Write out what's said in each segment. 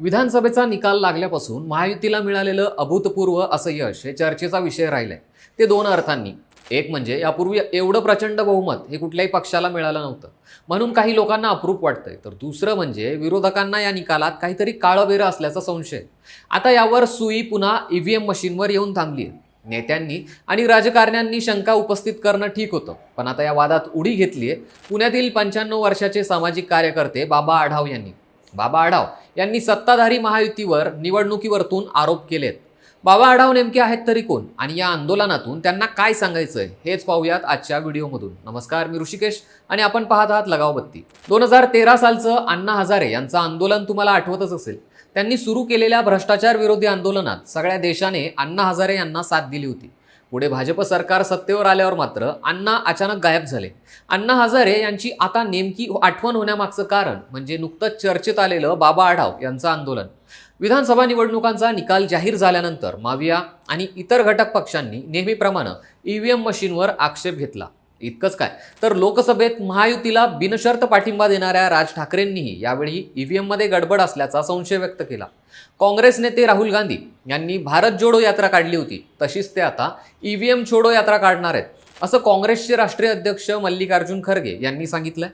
विधानसभेचा निकाल लागल्यापासून महायुतीला मिळालेलं अभूतपूर्व असं यश हे चर्चेचा विषय राहिलाय. ते दोन अर्थांनी. एक म्हणजे यापूर्वी एवढं प्रचंड बहुमत हे कुठल्याही पक्षाला मिळालं नव्हतं. म्हणून काही लोकांना अप्रूप वाटतंय. तर दुसरं म्हणजे विरोधकांना या निकालात काहीतरी काळं असल्याचा संशय. आता यावर सुई पुन्हा ईव्हीएम मशीनवर येऊन थांबली आहे नेत्यांनी आणि राजकारण्यांनी शंका उपस्थित करणं ठीक होतं. पण आता या वादात उडी घेतली आहे पुण्यातील पंच्याण्णव वर्षाचे सामाजिक कार्यकर्ते बाबा आढाव यांनी. बाबा आढाव यांनी सत्ताधारी महायुतीवर निवडणुकीवरतून आरोप केलेत. बाबा आढाव नेमके आहेत तरी कोण? आणि या आंदोलनातून त्यांना काय सांगायचंय? हेच पाहूयात आजच्या व्हिडिओमधून. नमस्कार मी ऋषिकेश आणि आपण पाहत आहात लगाव बत्ती दोन हजार तेरा सालचं अण्णा हजारे यांचं आंदोलन तुम्हाला आठवतच असेल. त्यांनी सुरू केलेल्या भ्रष्टाचार विरोधी आंदोलनात सगळ्या देशाने अण्णा हजारे यांना साथ दिली होती. पुढे भाजप सरकार सत्तेवर आल्यावर मात्र अण्णा अचानक गायब झाले. अण्णा हजारे यांची आता नेमकी आठवण होण्यामागचं कारण म्हणजे नुकतंच चर्चेत आलेलं बाबा आढाव यांचं आंदोलन. विधानसभा निवडणुकांचा निकाल जाहीर झाल्यानंतर माविया आणि इतर घटक पक्षांनी नेहमीप्रमाणे ईव्हीएम मशीनवर आक्षेप घेतला. इतकंच काय. तर लोकसभेत महायुतीला बिनशर्त पाठिंबा देणाऱ्या राज ठाकरेंनीही यावेळी ईव्हीएममध्ये गडबड असल्याचा संशय व्यक्त केला. काँग्रेस नेते राहुल गांधी यांनी भारत जोडो यात्रा काढली होती. तशीच ते आता ईव्हीएम छोडो यात्रा काढणार आहेत असं काँग्रेसचे राष्ट्रीय अध्यक्ष मल्लिकार्जुन खरगे यांनी सांगितलंय.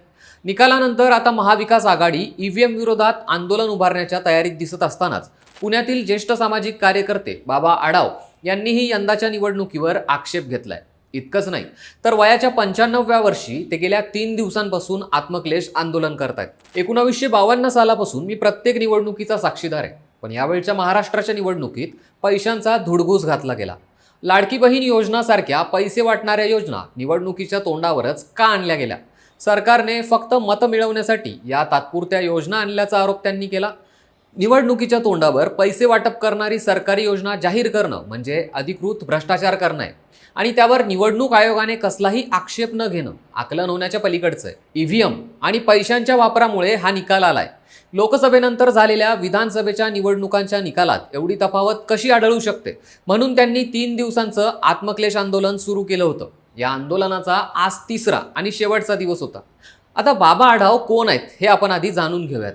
निकालानंतर आता महाविकास आघाडी ईव्हीएम विरोधात आंदोलन उभारण्याच्या तयारीत दिसत असतानाच पुण्यातील ज्येष्ठ सामाजिक कार्यकर्ते बाबा आडाव यांनीही यंदाच्या निवडणुकीवर आक्षेप घेतलाय. इतकंच नाही. तर वयाच्या पंच्याण्णव्या वर्षी ते गेल्या तीन दिवसांपासून आत्मक्लेश आंदोलन करतायत. एकोणावीसशे बावन्न सालापासून मी प्रत्येक निवडणुकीचा साक्षीदार आहे. पण यावेळच्या महाराष्ट्राच्या निवडणुकीत पैशांचा धुडगूस घातला गेला. लाडकी बहीण योजनासारख्या पैसे वाटणाऱ्या योजना निवडणुकीच्या तोंडावरच का आणल्या गेल्या? सरकारने फक्त मतं मिळवण्यासाठी या तात्पुरत्या योजना आणल्याचा आरोप त्यांनी केला? निवडणुकीच्या तोंडावर पैसे वाटप करणारी सरकारी योजना जाहीर करणं म्हणजे अधिकृत भ्रष्टाचार करणं आहे. आणि त्यावर निवडणूक आयोगाने कसलाही आक्षेप न घेणं आकलन होण्याच्या पलीकडचं आहे. ईव्हीएम आणि पैशांच्या वापरामुळे हा निकाल आलाय. लोकसभेनंतर झालेल्या विधानसभेच्या निवडणुकांच्या निकालात एवढी तफावत कशी आढळू शकते? म्हणून त्यांनी तीन दिवसांचं आत्मक्लेश आंदोलन सुरू केलं होतं. या आंदोलनाचा आज तिसरा आणि शेवटचा दिवस होता. आता बाबा आढाव कोण आहेत हे आपण आधी जाणून घेऊयात.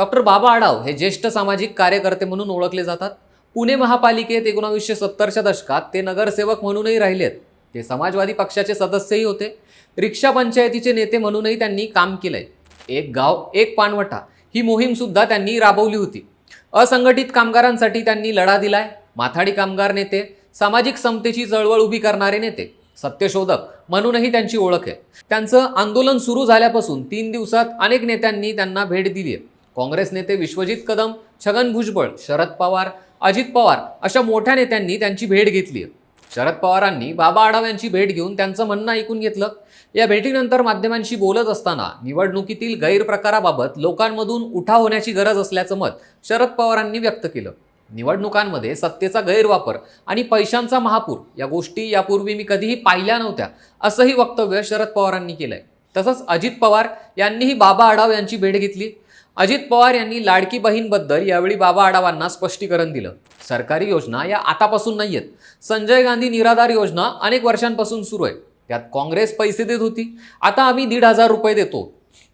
डॉक्टर बाबा आडाव हे ज्येष्ठ सामाजिक कार्यकर्ते म्हणून ओळखले जातात. पुणे महापालिकेत एकोणावीसशे सत्तरच्या दशकात ते नगरसेवक म्हणूनही राहिलेत. ते समाजवादी पक्षाचे सदस्यही होते. रिक्षा पंचायतीचे नेते म्हणूनही त्यांनी काम केलंय. एक गाव एक पानवटा ही मोहीम सुद्धा त्यांनी राबवली होती. असंघटित कामगारांसाठी त्यांनी लढा दिलाय. माथाडी कामगार नेते सामाजिक समतेची चळवळ उभी करणारे नेते सत्यशोधक म्हणूनही त्यांची ओळख आहे. त्यांचं आंदोलन सुरू झाल्यापासून तीन दिवसात अनेक नेत्यांनी त्यांना भेट दिली आहे. काँग्रेस नेते विश्वजित कदम छगन भुजबळ शरद पवार अजित पवार अशा मोठ्या नेत्यांनी त्यांची भेट घेतली. आहे शरद पवारांनी बाबा आढाव यांची भेट घेऊन त्यांचं म्हणणं ऐकून घेतलं. या भेटीनंतर माध्यमांशी बोलत असताना निवडणुकीतील गैरप्रकाराबाबत लोकांमधून उठा होण्याची गरज असल्याचं मत शरद पवारांनी व्यक्त केलं. निवडणुकांमध्ये सत्तेचा गैरवापर आणि पैशांचा महापूर या गोष्टी यापूर्वी मी कधीही पाहिल्या नव्हत्या असंही वक्तव्य शरद पवारांनी केलंय. तसंच अजित पवार यांनीही बाबा आढाव यांची भेट घेतली. अजित पवार यांनी लाडकी बहीणबद्दल यावेळी बाबा आढावांना स्पष्टीकरण दिलं. सरकारी योजना या आतापासून नाही आहेत संजय गांधी निराधार योजना अनेक वर्षांपासून सुरू आहे. त्यात काँग्रेस पैसे देत होती. आता आम्ही दीड हजार रुपये देतो.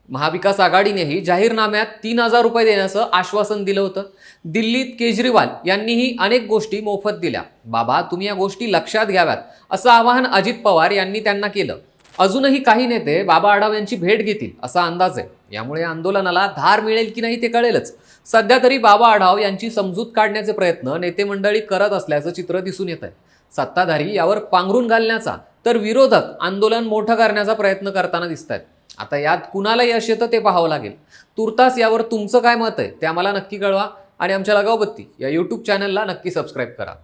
महाविकास आघाडीनेही जाहीरनाम्यात तीन हजार रुपये देण्याचं आश्वासन दिलं होतं. दिल्लीत केजरीवाल यांनीही अनेक गोष्टी मोफत दिल्या. बाबा तुम्ही या गोष्टी लक्षात घ्याव्यात असं आवाहन अजित पवार यांनी त्यांना केलं. अजूनही काही नेते बाबा आढाव यांची भेट घेतील असा अंदाज आहे. यामुळे आंदोलनाला धार मिळेल की नाही ते कळेलच. सध्या तरी बाबा आढाव यांची समजूत काढण्याचे प्रयत्न नेते मंडळी करत असल्याचं चित्र दिसून येत आहे सत्ताधारी यावर पांघरून घालण्याचा तर विरोधक आंदोलन मोठं करण्याचा प्रयत्न करताना दिसत आहेत आता यात कुणाला यश येतं ते पाहावं लागेल. तुर्तास यावर तुमचं काय मत आहे ते आम्हाला नक्की कळवा आणि आमच्या लगावबत्ती या यूट्यूब चॅनलला नक्की सबस्क्राईब करा.